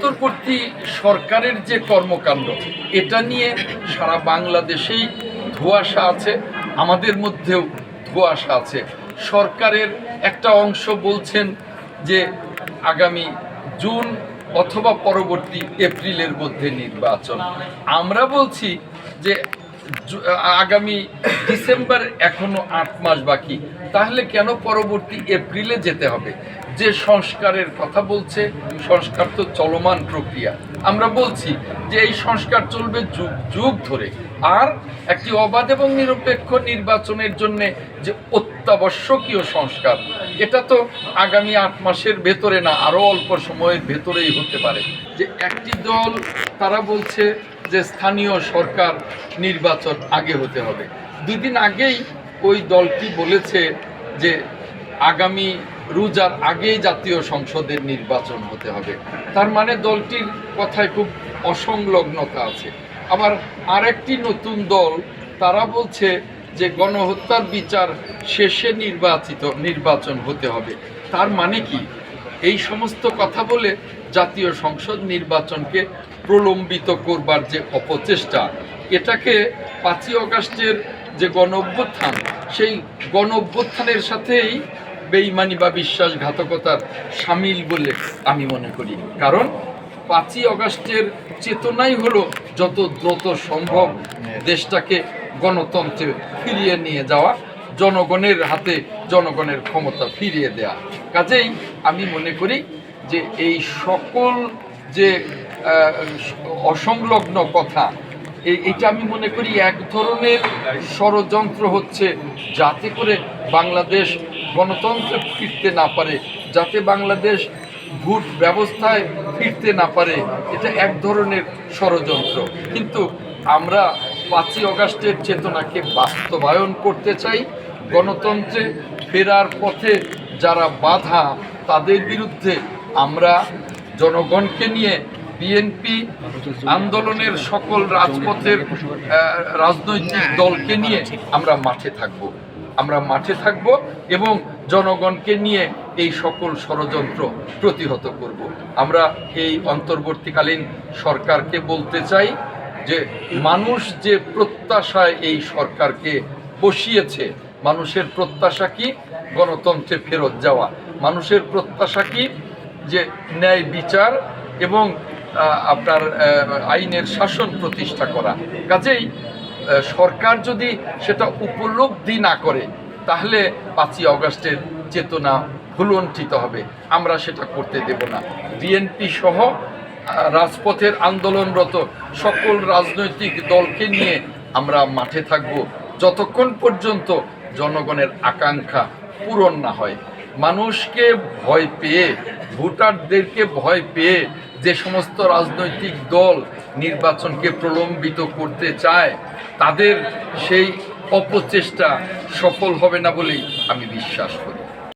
অন্তর্বর্তী সরকারের যে কর্মকাণ্ড, এটা নিয়ে সারা বাংলাদেশেই ধোয়াশা আছে, আমাদের মধ্যেও ধোয়াশা আছে। সরকারের একটা অংশ বলছেন যে আগামী জুন অথবা পরবর্তী এপ্রিলের মধ্যে নির্বাচন। আমরা বলছি যে আগামী ডিসেম্বর এখনও আট মাস বাকি। তাহলে কেন পরবর্তী এপ্রিলে যেতে হবে? যে সংস্কারের কথা বলছে, সংস্কার তো চলমান প্রক্রিয়া। আমরা বলছি যে এই সংস্কার চলবে যুগ যুগ ধরে। আর একটি অবাধ এবং নিরপেক্ষ নির্বাচনের জন্য যে অত্যাবশ্যকীয় সংস্কার, এটা তো আগামী আট মাসের ভেতরে না আরও অল্প সময়ের ভেতরেই হতে পারে। যে একটি দল, তারা বলছে যে স্থানীয় সরকার নির্বাচন আগে হতে হবে। দুই দিন আগেই ওই দলটি বলেছে যে আগামী রোজার আগেই জাতীয় সংসদের নির্বাচন হতে হবে। তার মানে দলটির কথায় খুব অসংলগ্নতা আছে। আবার আরেকটি নতুন দল, তারা বলছে যে গণহত্যার বিচার শেষে নির্বাচিত, নির্বাচন হতে হবে। তার মানে কি? এই সমস্ত কথা বলে জাতীয় সংসদ নির্বাচনকে প্রলম্বিত করবার যে অপচেষ্টা, এটাকে পাঁচই অগাস্টের যে গণ অভ্যুত্থান সেই গণ অভ্যুত্থানের সাথেই বেইমানি বা বিশ্বাসঘাতকতার সামিল বলে আমি মনে করি। কারণ পাঁচই অগাস্টের চেতনাই হলো যত দ্রুত সম্ভব দেশটাকে গণতন্ত্রে ফিরিয়ে নিয়ে যাওয়া, জনগণের হাতে জনগণের ক্ষমতা ফিরিয়ে দেয়া। কাজেই আমি মনে করি যে এই সকল যে অসংলগ্ন কথা। এটা আমি মনে করি এক ধরনের ষড়যন্ত্র হচ্ছে যাতে করে বাংলাদেশ গণতন্ত্রে ফিরতে না পারে, যাতে বাংলাদেশ ভোট ব্যবস্থায় ফিরতে না পারে। এটা এক ধরনের ষড়যন্ত্র। কিন্তু আমরা পাঁচই অগাস্টের চেতনাকে বাস্তবায়ন করতে চাই। গণতন্ত্রে ফেরার পথে যারা বাধা, তাদের বিরুদ্ধে আমরা জনগণকে নিয়ে বিএনপি আন্দোলনের সকল রাজপথের রাজনৈতিক দলকে নিয়ে আমরা মাঠে থাকব। আমরা মাঠে থাকব এবং জনগণকে নিয়ে এই সকল ষড়যন্ত্র প্রতিহত করব। আমরা এই অন্তর্বর্তীকালীন সরকারকে বলতে চাই যে মানুষ যে প্রত্যাশায় এই সরকারকে বসিয়েছে, মানুষের প্রত্যাশা কি? গণতন্ত্রে ফেরত যাওয়া। মানুষের প্রত্যাশা কি? যে ন্যায় বিচার এবং আপনার আইনের শাসন প্রতিষ্ঠা করা। কাজেই সরকার যদি সেটা উপলব্ধি না করে, তাহলে পাঁচই অগস্টের চেতনা ভুলণ্ঠিত হবে। আমরা সেটা করতে দেব না। বিএনপি সহ রাজপথের আন্দোলনরত সকল রাজনৈতিক দলকে নিয়ে আমরা মাঠে থাকব। যতক্ষণ পর্যন্ত জনগণের আকাঙ্ক্ষা পূরণ না হয়। মানুষকে ভয় পেয়ে, ভোটারদেরকে ভয় পেয়ে যে সমস্ত রাজনৈতিক দল নির্বাচনকে প্রলম্বিত করতে চায়, তাদের সেই অপচেষ্টা সফল হবে না বলেই আমি বিশ্বাস করি।